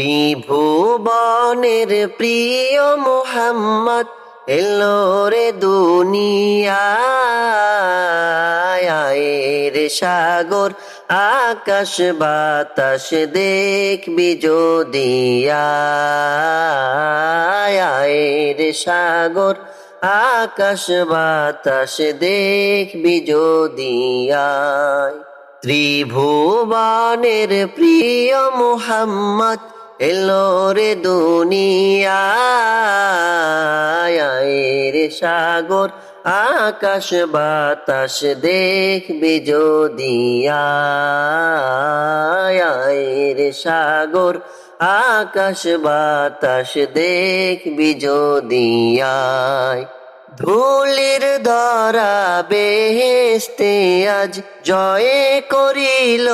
ত্রিভুবনের প্রিয় মোহাম্মদ এলো রে দুনিয়ায়ের সাগর, আকাশ, বাতাস দেখবি যদিয়ায়ের সাগর, আকাশ, বাতাস দেখবি যদিয়ায় ত্রিভুবনের প্রিয় মোহাম্মদ এলো রে সাগর, আকাশ বাতাস দেখবি যদিয়ায়ের সাগর, আকাশ বাতাস দেখবি যদিয়ায় ধুলির ধরা বেহেস্তে আজ জয় করিল,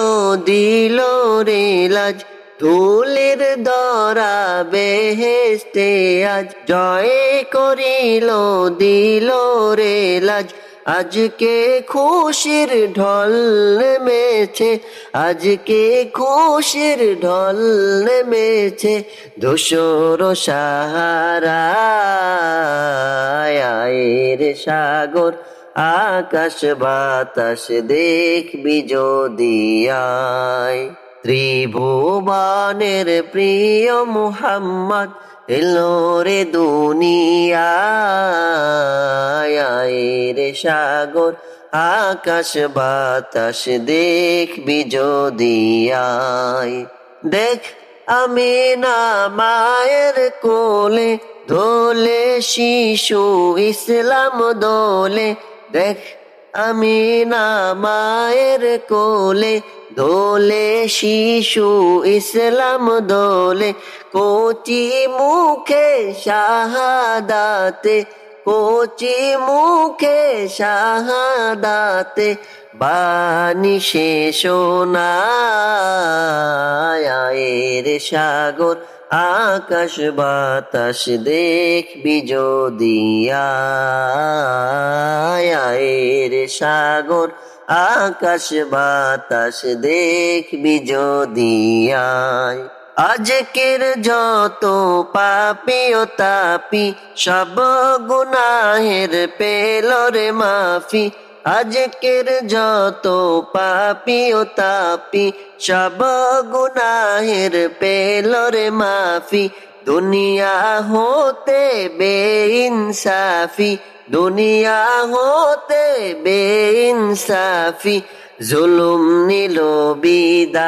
দিল রে লাজ ধুলির ধরা বেহেস্তে আজ জয় করিল, দিল রে লাজ। আজকে খুশির ঢল নেমেছে, আজকে খুশির ঢল নেমেছে ধূসর সাহারায়ের সাগর, আকাশ বাতাস দেখবি যদিয়ায় ত্রিভুবনের প্রিয় মুহাম্মদ এলো রে দুনিয়ায় রে সাগর, আকাশ বাতাস দেখবি যদিয়ায় দেখ, আমি না মায়ের কোলে দোলে শিশু ইসলাম দোলে। দেখ, আমি না মায়ের কোলে দোলে শিশু ইসলাম দোলে কোচি মুখে শাহাদাতে, কোচি মুখে শাহাদাতে বাণী শেষ নায়ের সাগর, আকাশ বাতাস দেখবি যদিয়ায়ের সাগর আকাশ বাতাস দেখবি যদিয়ায় আজকের যত পাপি ও তাপি, সব গুনাহের পেলরে মাফি। আজকের যত পাপি ও তাপি, সব গুনাহের পেলরে মাফি। দুনিয়া হতে বেইনসাফি দুনিয়া হতে বেইনসাফি, জুলুম নিল বিদায়ের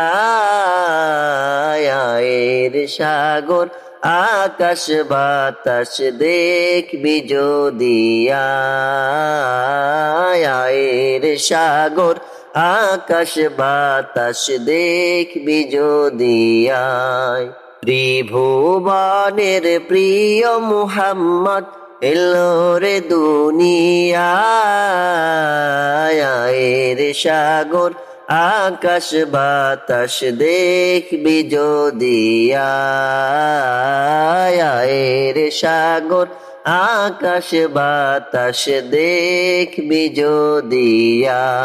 সাগর, আকাশ বাতাস দেখবি যদিয়ায়ের সাগর, আকাশ বাতাস দেখবি যদিয়ায় ত্রিভুবনের প্রিয় মুহাম্মদ এলো রে দুনিয়ায়ের সাগর আকাশ বাতাস দেখবি যদিয়ায়ের সাগর আকাশ বাতাস দেখবি যদিয়ায়